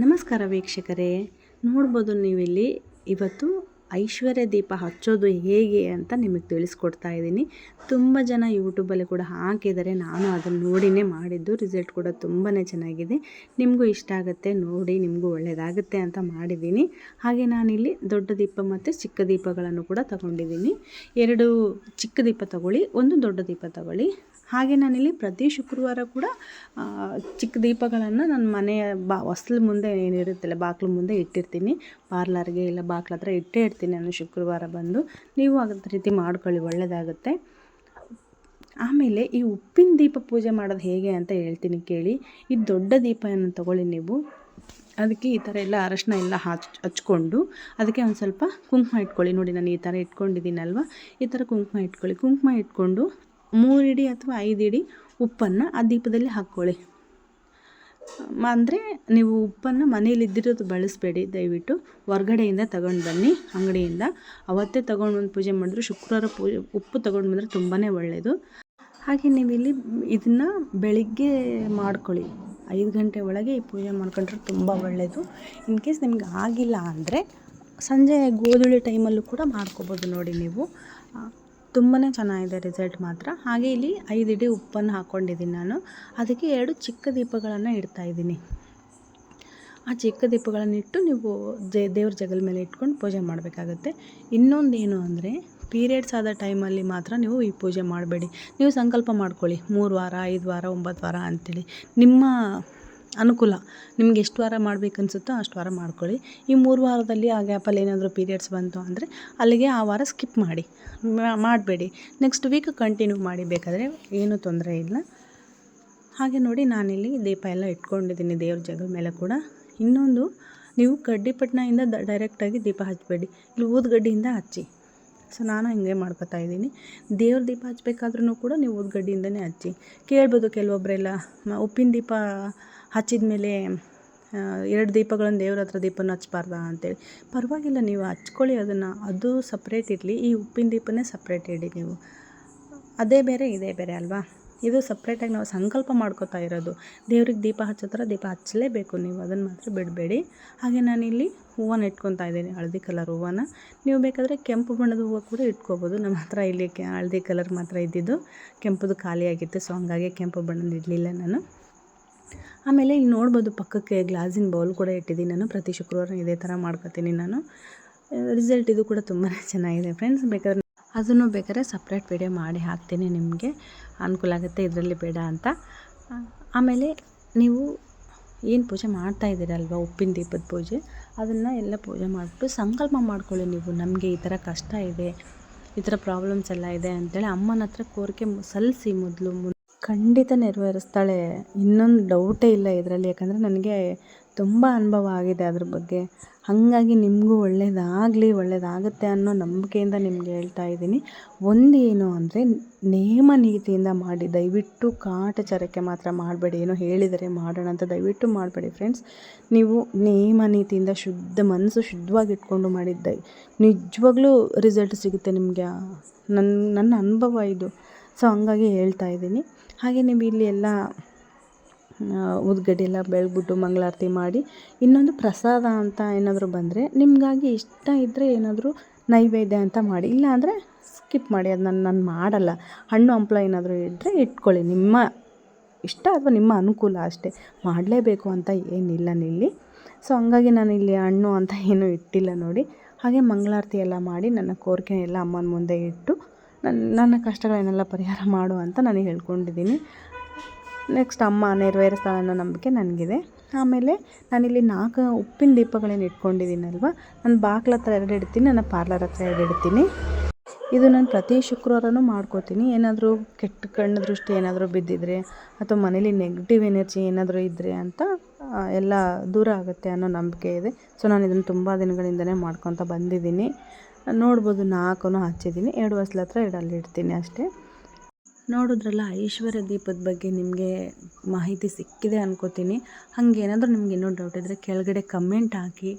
ನಮಸ್ಕಾರ ವೀಕ್ಷಕರೇ. ನೋಡ್ಬೋದು ನೀವಿಲ್ಲಿ ಇವತ್ತು ಐಶ್ವರ್ಯ ದೀಪ ಹಚ್ಚೋದು ಹೇಗೆ ಅಂತ ನಿಮಗೆ ತಿಳಿಸ್ಕೊಡ್ತಾ ಇದ್ದೀನಿ. ತುಂಬ ಜನ ಯೂಟ್ಯೂಬಲ್ಲಿ ಕೂಡ ಹಾಕಿದ್ದಾರೆ. ನಾನು ಅದನ್ನು ನೋಡಿನೇ ಮಾಡಿದ್ದು. ರಿಸಲ್ಟ್ ಕೂಡ ತುಂಬಾ ಚೆನ್ನಾಗಿದೆ. ನಿಮಗೂ ಇಷ್ಟ ಆಗುತ್ತೆ, ನೋಡಿ ನಿಮಗೂ ಒಳ್ಳೆಯದಾಗುತ್ತೆ ಅಂತ ಮಾಡಿದ್ದೀನಿ. ಹಾಗೆ ನಾನಿಲ್ಲಿ ದೊಡ್ಡ ದೀಪ ಮತ್ತು ಚಿಕ್ಕ ದೀಪಗಳನ್ನು ಕೂಡ ತಗೊಂಡಿದ್ದೀನಿ. ಎರಡು ಚಿಕ್ಕ ದೀಪ ತಗೊಳ್ಳಿ, ಒಂದು ದೊಡ್ಡ ದೀಪ ತಗೊಳ್ಳಿ. ಹಾಗೆ ನಾನಿಲ್ಲಿ ಪ್ರತಿ ಶುಕ್ರವಾರ ಕೂಡ ಚಿಕ್ಕ ದೀಪಗಳನ್ನು ನನ್ನ ಮನೆಯ ಬಾ, ಹೊಸ್ಲು ಮುಂದೆ ಏನಿರುತ್ತಲ್ಲ ಬಾಗಿಲು ಮುಂದೆ ಇಟ್ಟಿರ್ತೀನಿ. ಪಾರ್ಲರ್ಗೆ ಇಲ್ಲ ಬಾಗ್ಲ ಹತ್ರ ಇಟ್ಟೇ ಇರ್ತೀನಿ ನಾನು ಶುಕ್ರವಾರ ಬಂದು. ನೀವು ಅದ್ರ ರೀತಿ ಮಾಡ್ಕೊಳ್ಳಿ ಒಳ್ಳೆಯದಾಗುತ್ತೆ ಆಮೇಲೆ ಈ ಉಪ್ಪಿನ ದೀಪ ಪೂಜೆ ಮಾಡೋದು ಹೇಗೆ ಅಂತ ಹೇಳ್ತೀನಿ ಕೇಳಿ. ಈ ದೊಡ್ಡ ದೀಪವನ್ನು ತಗೊಳ್ಳಿ ನೀವು. ಅದಕ್ಕೆ ಈ ಥರ ಎಲ್ಲ ಅರಶಿನ ಎಲ್ಲ ಹಚ್, ಹಚ್ಕೊಂಡು, ಅದಕ್ಕೆ ಒಂದು ಸ್ವಲ್ಪ ಕುಂಕುಮ ಇಟ್ಕೊಳ್ಳಿ. ನೋಡಿ ನಾನು ಈ ಥರ ಇಟ್ಕೊಂಡಿದ್ದೀನಲ್ವ? ಈ ಥರ ಕುಂಕುಮ ಇಟ್ಕೊಳ್ಳಿ. ಕುಂಕುಮ ಇಟ್ಕೊಂಡು ಮೂರು ಇಡಿ ಅಥವಾ ಐದು ಇಡಿ ಉಪ್ಪನ್ನು ಆ ದೀಪದಲ್ಲಿ ಹಾಕ್ಕೊಳ್ಳಿ. ಅಂದರೆ ನೀವು ಉಪ್ಪನ್ನು ಮನೇಲಿ ಇದ್ದಿರೋದು ಬಳಸಬೇಡಿ. ದಯವಿಟ್ಟು ಹೊರಗಡೆಯಿಂದ ತಗೊಂಡು ಬನ್ನಿ, ಅಂಗಡಿಯಿಂದ. ಅವತ್ತೇ ತಗೊಂಡು ಬಂದು ಪೂಜೆ ಮಾಡಿದ್ರು ಶುಕ್ರವಾರ ಪೂಜೆ, ಉಪ್ಪು ತಗೊಂಡು ಬಂದರೆ ತುಂಬಾ ಒಳ್ಳೆಯದು ಹಾಗೆ ನೀವು ಇಲ್ಲಿ ಇದನ್ನು ಬೆಳಿಗ್ಗೆ ಮಾಡ್ಕೊಳ್ಳಿ. ಐದು ಗಂಟೆ ಒಳಗೆ ಈ ಪೂಜೆ ಮಾಡ್ಕೊಂಡ್ರೆ ತುಂಬ ಒಳ್ಳೆಯದು ಇನ್ ಕೇಸ್ ನಿಮ್ಗೆ ಆಗಿಲ್ಲ ಅಂದರೆ ಸಂಜೆ ಗೋಧೂಳಿ ಟೈಮಲ್ಲೂ ಕೂಡ ಮಾಡ್ಕೋಬೋದು ನೋಡಿ ನೀವು. ತುಂಬಾ ಚೆನ್ನಾಗಿದೆ ರಿಸಲ್ಟ್ ಮಾತ್ರ. ಹಾಗೆ ಇಲ್ಲಿ ಐದು ಇಡೀ ಉಪ್ಪನ್ನು ಹಾಕ್ಕೊಂಡಿದ್ದೀನಿ ನಾನು. ಅದಕ್ಕೆ ಎರಡು ಚಿಕ್ಕ ದೀಪಗಳನ್ನು ಇಡ್ತಾಯಿದ್ದೀನಿ ಆ ಚಿಕ್ಕ ದೀಪಗಳನ್ನು ಇಟ್ಟು ನೀವು ಜೆ, ದೇವ್ರ ಜಗಲ್ ಮೇಲೆ ಇಟ್ಕೊಂಡು ಪೂಜೆ ಮಾಡಬೇಕಾಗುತ್ತೆ. ಇನ್ನೊಂದು ಏನು ಅಂದರೆ, ಪೀರಿಯಡ್ಸ್ ಆದ ಟೈಮಲ್ಲಿ ಮಾತ್ರ ನೀವು ಈ ಪೂಜೆ ಮಾಡಬೇಡಿ. ನೀವು ಸಂಕಲ್ಪ ಮಾಡ್ಕೊಳ್ಳಿ. ಮೂರು ವಾರ, ಐದು ವಾರ, ಒಂಬತ್ತು ವಾರ ಅಂಥೇಳಿ ನಿಮ್ಮ ಅನುಕೂಲ. ನಿಮ್ಗೆ ಎಷ್ಟು ವಾರ ಮಾಡ್ಬೇಕು ಅನಿಸುತ್ತೋ ಅಷ್ಟು ವಾರ ಮಾಡ್ಕೊಳ್ಳಿ. ಈ ಮೂರು ವಾರದಲ್ಲಿ ಆ ಗ್ಯಾಪಲ್ಲಿ ಏನಾದರೂ ಪೀರಿಯಡ್ಸ್ ಬಂತು ಅಂದರೆ ಅಲ್ಲಿಗೆ ಆ ವಾರ ಸ್ಕಿಪ್ ಮಾಡಿ. ಮಾಡಬೇಡಿ. ನೆಕ್ಸ್ಟ್ ವೀಕ್ ಕಂಟಿನ್ಯೂ ಮಾಡಿ ಬೇಕಾದರೆ ಏನೂ ತೊಂದರೆ ಇಲ್ಲ. ಹಾಗೆ ನೋಡಿ ನಾನಿಲ್ಲಿ ದೀಪ ಎಲ್ಲ ಇಟ್ಕೊಂಡಿದ್ದೀನಿ ದೇವ್ರ ಜಗದ ಮೇಲೆ ಕೂಡ. ಇನ್ನೊಂದು, ನೀವು ಕಡ್ಡಿಪಟ್ಟಣದಿಂದ ಡೈರೆಕ್ಟಾಗಿ ದೀಪ ಹಚ್ಚಬೇಡಿ ಇಲ್ಲಿ ಊದ್ಗಡ್ಡಿಯಿಂದ ಹಚ್ಚಿ. ಸೊ ನಾನು ಹಿಂಗೆ ಮಾಡ್ಕೊತಾ ಇದ್ದೀನಿ. ದೇವ್ರ ದೀಪ ಹಚ್ಚಬೇಕಾದ್ರೂ ಕೂಡ ನೀವು ಊದ್ಗಡ್ಡಿಯಿಂದನೇ ಹಚ್ಚಿ. ಕೇಳ್ಬೋದು ಕೆಲವೊಬ್ಬರೆಲ್ಲ ಉಪ್ಪಿನ ದೀಪ ಹಚ್ಚಿದ ಮೇಲೆ ಎರಡು ದೀಪಗಳನ್ನು ದೇವ್ರ ಹತ್ರ ದೀಪನ ಹಚ್ಬಾರ್ದಾ ಅಂತೇಳಿ. ಪರವಾಗಿಲ್ಲ, ನೀವು ಹಚ್ಕೊಳ್ಳಿ ಅದನ್ನು. ಅದು ಸಪ್ರೇಟ್ ಇರಲಿ. ಈ ಉಪ್ಪಿನ ದೀಪನೇ ಸಪ್ರೇಟ್ ಇಡಿ ನೀವು. ಅದೇ ಬೇರೆ, ಇದೇ ಬೇರೆ ಅಲ್ವಾ? ಇದು ಸಪ್ರೇಟಾಗಿ ನಾವು ಸಂಕಲ್ಪ ಮಾಡ್ಕೋತಾ ಇರೋದು. ದೇವ್ರಿಗೆ ದೀಪ ಹಚ್ಚೋ ದೀಪ ಹಚ್ಚಲೇಬೇಕು ನೀವು. ಅದನ್ನು ಮಾತ್ರ ಬಿಡಬೇಡಿ. ಹಾಗೆ ನಾನಿಲ್ಲಿ ಹೂವನ್ನ ಇಟ್ಕೊತಾ ಇದ್ದೀನಿ, ಹಳದಿ ಕಲರ್ ಹೂವನ್ನ. ನೀವು ಬೇಕಾದರೆ ಕೆಂಪು ಬಣ್ಣದ ಹೂವು ಕೂಡ ಇಟ್ಕೋಬೋದು. ನಮ್ಮ ಹತ್ರ ಇಲ್ಲಿ ಹಳದಿ ಕಲರ್ ಮಾತ್ರ ಇದ್ದಿದ್ದು. ಕೆಂಪುದು ಖಾಲಿಯಾಗಿತ್ತು ಸೊ ಹಂಗಾಗಿ ಕೆಂಪು ಬಣ್ಣದ ಇಡಲಿಲ್ಲ ನಾನು. ಆಮೇಲೆ ಇಲ್ಲಿ ನೋಡ್ಬೋದು ಪಕ್ಕಕ್ಕೆ ಗ್ಲಾಸಿನ ಬೌಲ್ ಕೂಡ ಇಟ್ಟಿದ್ದೀನಿ ನಾನು. ಪ್ರತಿ ಶುಕ್ರವಾರ ಇದೇ ಥರ ಮಾಡ್ಕೊತೀನಿ ನಾನು. ರಿಸಲ್ಟ್ ಇದು ಕೂಡ ತುಂಬಾ ಚೆನ್ನಾಗಿದೆ ಫ್ರೆಂಡ್ಸ್. ಬೇಕಾದ್ರೆ ಅದನ್ನು ಬೇಕಾದ್ರೆ ಸಪ್ರೇಟ್ ವಿಡಿಯೋ ಮಾಡಿ ಹಾಕ್ತೀನಿ ನಿಮಗೆ. ಅನುಕೂಲ ಆಗುತ್ತೆ, ಇದರಲ್ಲಿ ಬೇಡ ಅಂತ. ಆಮೇಲೆ ನೀವು ಏನು ಪೂಜೆ ಮಾಡ್ತಾ ಇದ್ದೀರಲ್ವ, ಉಪ್ಪಿನ ದೀಪದ ಪೂಜೆ? ಅದನ್ನು ಎಲ್ಲ ಪೂಜೆ ಮಾಡಿಬಿಟ್ಟು ಸಂಕಲ್ಪ ಮಾಡ್ಕೊಳ್ಳಿ ನೀವು. ನಮಗೆ ಈ ಥರ ಕಷ್ಟ ಇದೆ, ಈ ಥರ ಪ್ರಾಬ್ಲಮ್ಸ್ ಎಲ್ಲ ಇದೆ ಅಂತೇಳಿ ಅಮ್ಮನ ಹತ್ರ ಕೋರಿಕೆ ಸಲ್ಲಿಸಿ ಮೊದಲು. ಖಂಡಿತ ನೆರವೇರಿಸ್ತಾಳೆ. ಇನ್ನೊಂದು ಡೌಟೇ ಇಲ್ಲ ಇದರಲ್ಲಿ. ಯಾಕಂದರೆ ನನಗೆ ತುಂಬ ಅನುಭವ ಆಗಿದೆ ಅದ್ರ ಬಗ್ಗೆ. ಹಾಗಾಗಿ ನಿಮಗೂ ಒಳ್ಳೆಯದಾಗಲಿ ಒಳ್ಳೆಯದಾಗುತ್ತೆ ಅನ್ನೋ ನಂಬಿಕೆಯಿಂದ ನಿಮ್ಗೆ ಹೇಳ್ತಾ ಇದ್ದೀನಿ. ಒಂದೇನು ಅಂದರೆ, ನೇಮ ನೀತಿಯಿಂದ ಮಾಡಿ, ದಯವಿಟ್ಟು ಕಾಟಚಾರಕ್ಕೆ ಮಾತ್ರ ಮಾಡಬೇಡಿ. ಏನೋ ಹೇಳಿದರೆ ಮಾಡೋಣ ಅಂತ ದಯವಿಟ್ಟು ಮಾಡಬೇಡಿ ಫ್ರೆಂಡ್ಸ್ ನೀವು ನೇಮ ನೀತಿಯಿಂದ ಶುದ್ಧ ಮನಸ್ಸು ಶುದ್ಧವಾಗಿ ಇಟ್ಕೊಂಡು ಮಾಡಿದ್ದ ನಿಜವಾಗ್ಲೂ ರಿಸಲ್ಟ್ ಸಿಗುತ್ತೆ ನಿಮಗೆ. ನನ್ನ ನನ್ನ ಅನುಭವ ಇದು. ಸೊ ಹಂಗಾಗಿ ಹೇಳ್ತಾ ಇದ್ದೀನಿ. ಹಾಗೆ ನೀವು ಇಲ್ಲಿ ಎಲ್ಲ ಉದ್ಗಡ್ಡೆ ಎಲ್ಲ ಬೆಳಗ್ಬಿಟ್ಟು ಮಂಗಳಾರತಿ ಮಾಡಿ, ಇನ್ನೊಂದು ಪ್ರಸಾದ ಅಂತ ಏನಾದರೂ ಬಂದರೆ ನಿಮಗಾಗಿ ಇಷ್ಟ ಇದ್ದರೆ ಏನಾದರೂ ನೈವೇದ್ಯ ಅಂತ ಮಾಡಿ ಇಲ್ಲ ಅಂದರೆ ಸ್ಕಿಪ್ ಮಾಡಿ ಅದು ನಾನು ನಾನು ಮಾಡಲ್ಲ. ಹಣ್ಣು ಹಂಪ್ಲ ಏನಾದರೂ ಇದ್ದರೆ ಇಟ್ಕೊಳ್ಳಿ. ನಿಮ್ಮ ಇಷ್ಟ ಅಥವಾ ನಿಮ್ಮ ಅನುಕೂಲ ಅಷ್ಟೇ. ಮಾಡಲೇಬೇಕು ಅಂತ ಏನಿಲ್ಲ ಇಲ್ಲಿ ಸೊ ಹಂಗಾಗಿ ನಾನು ಇಲ್ಲಿ ಹಣ್ಣು ಅಂತ ಏನೂ ಇಟ್ಟಿಲ್ಲ ನೋಡಿ. ಹಾಗೆ ಮಂಗಳಾರತಿ ಎಲ್ಲ ಮಾಡಿ ನನ್ನ ಕೋರಿಕೆ ಎಲ್ಲ ಅಮ್ಮನ ಮುಂದೆ ಇಟ್ಟು ನನ್ನ ನನ್ನ ಕಷ್ಟಗಳನ್ನೆಲ್ಲ ಪರಿಹಾರ ಮಾಡು ಅಂತ ನಾನು ಹೇಳ್ಕೊಂಡಿದ್ದೀನಿ. ನೆಕ್ಸ್ಟ್ ಅಮ್ಮ ನೆರವೇರಿಸ್ತಾಳೆ ಅನ್ನೋ ನಂಬಿಕೆ ನನಗಿದೆ. ಆಮೇಲೆ ನಾನಿಲ್ಲಿ ನಾಲ್ಕು ಉಪ್ಪಿನ ದೀಪಗಳೇನು ಇಟ್ಕೊಂಡಿದ್ದೀನಲ್ವ? ನನ್ನ ಬಾಗ್ಲ ಹತ್ರ ಎರಡು ಇಡ್ತೀನಿ, ನನ್ನ ಪಾರ್ಲರ್ ಹತ್ರ ಎರಡು ಇಡ್ತೀನಿ. ಇದು ನಾನು ಪ್ರತಿ ಶುಕ್ರವಾರನೂ ಮಾಡ್ಕೋತೀನಿ. ಏನಾದರೂ ಕೆಟ್ಟ ಕಣ್ಣು ದೃಷ್ಟಿ ಏನಾದರೂ ಬಿದ್ದಿದ್ರೆ ಅಥವಾ ಮನೇಲಿ ನೆಗೆಟಿವ್ ಎನರ್ಜಿ ಏನಾದರೂ ಇದ್ದರೆ ಅಂತ ಎಲ್ಲ ದೂರ ಆಗುತ್ತೆ ಅನ್ನೋ ನಂಬಿಕೆ ಇದೆ. ಸೊ ನಾನು ಇದನ್ನು ತುಂಬ ದಿನಗಳಿಂದಲೇ ಮಾಡ್ಕೊತ ಬಂದಿದ್ದೀನಿ. ನೋಡ್ಬೋದು ನಾಲ್ಕು ಹಚ್ಚಿದ್ದೀನಿ. ಎರಡು ಹೊಸ್ಲ ಹತ್ರ ಎರಡಲ್ಲಿ ಇಡ್ತೀನಿ ಅಷ್ಟೇ. ನೋಡಿದ್ರಲ್ಲ, ಐಶ್ವರ್ಯ ದೀಪದ ಬಗ್ಗೆ ನಿಮಗೆ ಮಾಹಿತಿ ಸಿಕ್ಕಿದೆ ಅನ್ಕೋತೀನಿ. ಹಾಗೆ ಏನಾದರೂ ನಿಮ್ಗೆ ಇನ್ನೂ ಡೌಟ್ ಇದ್ದರೆ ಕೆಳಗಡೆ ಕಮೆಂಟ್ ಹಾಕಿ.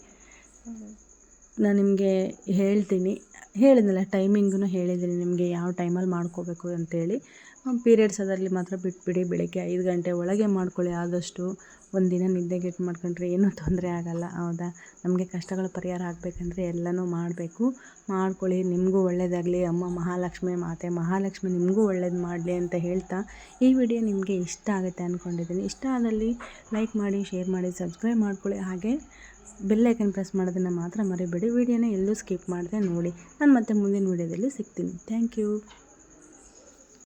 ನಾನು ನಿಮಗೆ ಹೇಳ್ತೀನಿ. ಹೇಳಿದ್ನಲ್ಲ ಟೈಮಿಂಗೂ ಹೇಳಿದ್ದೀನಿ ನಿಮಗೆ ಯಾವ ಟೈಮಲ್ಲಿ ಮಾಡ್ಕೋಬೇಕು ಅಂತೇಳಿ. ಪೀರಿಯಡ್ಸ್ ಅದರಲ್ಲಿ ಮಾತ್ರ ಬಿಟ್ಬಿಡಿ, ಬೆಳಗ್ಗೆ ಐದು ಗಂಟೆ ಒಳಗೆ ಮಾಡ್ಕೊಳ್ಳಿ. ಆದಷ್ಟು ಒಂದಿನ ನಿದ್ದೆ ಗೆಟ್ ಮಾಡ್ಕೊಂಡ್ರೆ ಏನೂ ತೊಂದರೆ ಆಗಲ್ಲ. ಹೌದಾ? ನಮಗೆ ಕಷ್ಟಗಳ ಪರಿಹಾರ ಆಗಬೇಕಂದ್ರೆ ಎಲ್ಲನೂ ಮಾಡಬೇಕು. ಮಾಡ್ಕೊಳ್ಳಿ, ನಿಮಗೂ ಒಳ್ಳೆಯದಾಗಲಿ ಅಮ್ಮ ಮಹಾಲಕ್ಷ್ಮಿ, ಮಾತೆ ಮಹಾಲಕ್ಷ್ಮಿ, ನಿಮಗೂ ಒಳ್ಳೇದು ಮಾಡಲಿ ಅಂತ ಹೇಳ್ತಾ ಈ ವಿಡಿಯೋ ನಿಮಗೆ ಇಷ್ಟ ಆಗುತ್ತೆ ಅಂದ್ಕೊಂಡಿದ್ದೀನಿ ಇಷ್ಟ ಆದಲ್ಲಿ ಲೈಕ್ ಮಾಡಿ ಶೇರ್ ಮಾಡಿ ಸಬ್ಸ್ಕ್ರೈಬ್ ಮಾಡ್ಕೊಳ್ಳಿ. ಹಾಗೆ ಬೆಲ್ಲೈಕನ್ ಪ್ರೆಸ್ ಮಾಡೋದನ್ನು ಮಾತ್ರ ಮರಿಬೇಡಿ. ವಿಡಿಯೋನ ಎಲ್ಲೂ ಸ್ಕಿಪ್ ಮಾಡದೆ ನೋಡಿ. ನಾನು ಮತ್ತೆ ಮುಂದಿನ ವಿಡಿಯೋದಲ್ಲಿ ಸಿಗ್ತೀನಿ. Thank you